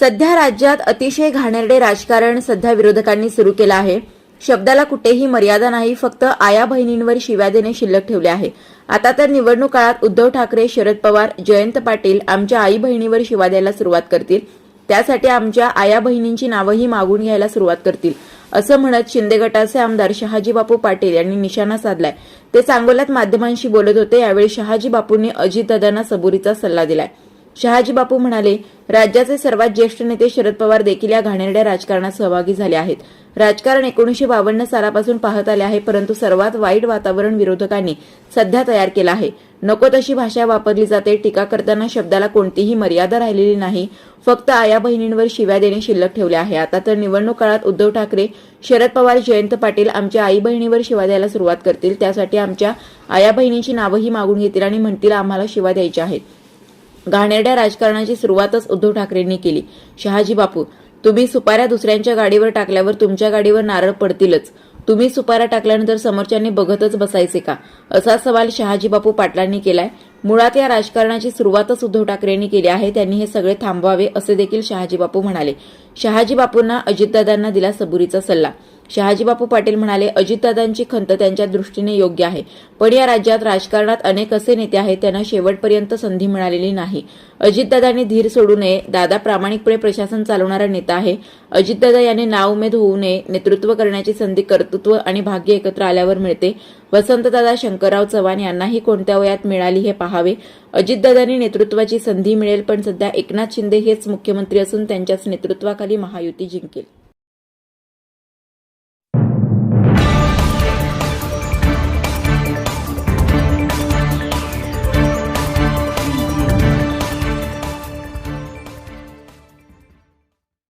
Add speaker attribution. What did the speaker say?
Speaker 1: सध्या राज्यात अतिशय घाणेरडे राजकारण सध्या विरोधकांनी सुरू केलं आहे. शब्दाला कुठेही मर्यादा नाही फक्त आया बहिणींवर शिव्या देणे शिल्लक ठेवले आहे. आता तर निवडणूक काळात उद्धव ठाकरे शरद पवार जयंत पाटील आमच्या आई बहिणीवर शिवा द्यायला सुरुवात करतील. त्यासाठी आमच्या आया बहिणींची नावंही मागून घ्यायला सुरुवात करतील. असं म्हणत शिंदे गटाचे आमदार शहाजी बापू पाटील यांनी निशाणा साधलाय. ते सांगोल्यात माध्यमांशी बोलत होते यावेळी शहाजी बापूंनी अजितदादांना सबुरीचा सल्ला दिलाय. शहाजी बापू म्हणाले राज्याचे सर्वात ज्येष्ठ नेते शरद पवार देखील या घाणेरड्या राजकारणात सहभागी झाले आहेत. राजकारण एकोणीसशे बावन्न सालापासून पाहत आले आहे परंतु सर्वात वाईट वातावरण विरोधकांनी सध्या तयार केलं आहे. नको तशी भाषा वापरली जाते टीका करताना शब्दाला कोणतीही मर्यादा राहिलेली नाही. फक्त आया बहिणींवर शिव्या देणे शिल्लक ठेवले आहे. आता तर निवडणूक काळात उद्धव ठाकरे शरद पवार जयंत पाटील आमच्या आई बहिणीवर शिवा द्यायला सुरुवात करतील. त्यासाठी आमच्या आया बहिणींची नावंही मागून घेतील आणि म्हणतील आम्हाला शिवा द्यायच्या आहेत. घाणेरड्या राजकारणाची सुरुवातच उद्धव ठाकरेंनी केली. शहाजी बापू तुम्ही सुपाऱ्या दुसऱ्यांच्या गाडीवर टाकल्यावर तुमच्या गाडीवर नारळ पडतीलच. तुम्ही सुपाऱ्या टाकल्यानंतर समोरच्यांनी बघतच बसायचे का? असा सवाल शहाजी बापू पाटलांनी केलाय. मुळात या राजकारणाची सुरुवातच उद्धव ठाकरेंनी केली आहे त्यांनी हे सगळे थांबवावे असे देखील शहाजी बापू म्हणाले. शहाजी बापूंना अजितदादांना दिला सबुरीचा सल्ला. शहाजीबापू पाटील म्हणाले अजितदादांची खंत त्यांच्या दृष्टीने योग्य आहे. पण या राज्यात राजकारणात अनेक असे नेते आहेत त्यांना शेवटपर्यंत संधी मिळालेली नाही. अजितदादांनी धीर सोडू नये. दादा प्रामाणिकपणे प्रशासन चालवणारा नेता आहे. अजितदादा यांनी नाउमेद होऊ नये. नेतृत्व करण्याची संधी कर्तृत्व आणि भाग्य एकत्र आल्यावर मिळते. वसंतदादा शंकरराव चव्हाण यांनाही कोणत्या वयात मिळाली हे पाहावे. अजितदादांनी नेतृत्वाची संधी मिळेल पण सध्या एकनाथ शिंदे हेच मुख्यमंत्री असून त्यांच्याच नेतृत्वाखाली महायुती जिंकेल.